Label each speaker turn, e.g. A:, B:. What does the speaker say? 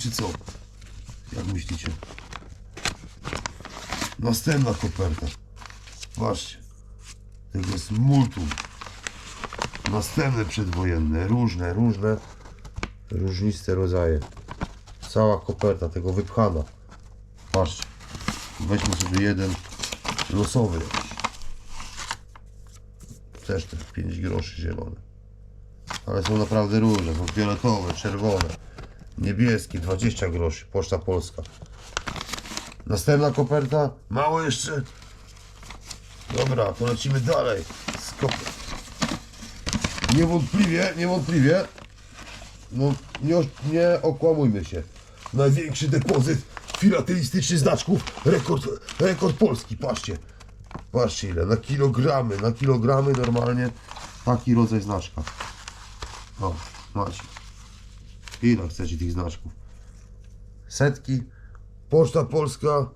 A: Czy co? Jak myślicie? Następna koperta. Patrzcie. Tego jest multum. Następne przedwojenne. Różne, różne. Różniste rodzaje. Cała koperta tego wypchana. Patrzcie. Weźmy sobie jeden losowy jakiś. Też te 5 groszy zielone. Ale są naprawdę różne. Są fioletowe, czerwone, niebieskie, 20 groszy. Poczta Polska. Następna koperta. Mało jeszcze. Dobra, to lecimy dalej. z kop- Niewątpliwie, niewątpliwie. No, nie, nie okłamujmy się. Największy depozyt filatelistyczny znaczków. Rekord, rekord Polski. Patrzcie. Patrzcie ile. Na kilogramy. Na kilogramy normalnie taki rodzaj znaczka. O, macie. Ile chcecie tych znaczków? Setki. Poczta Polska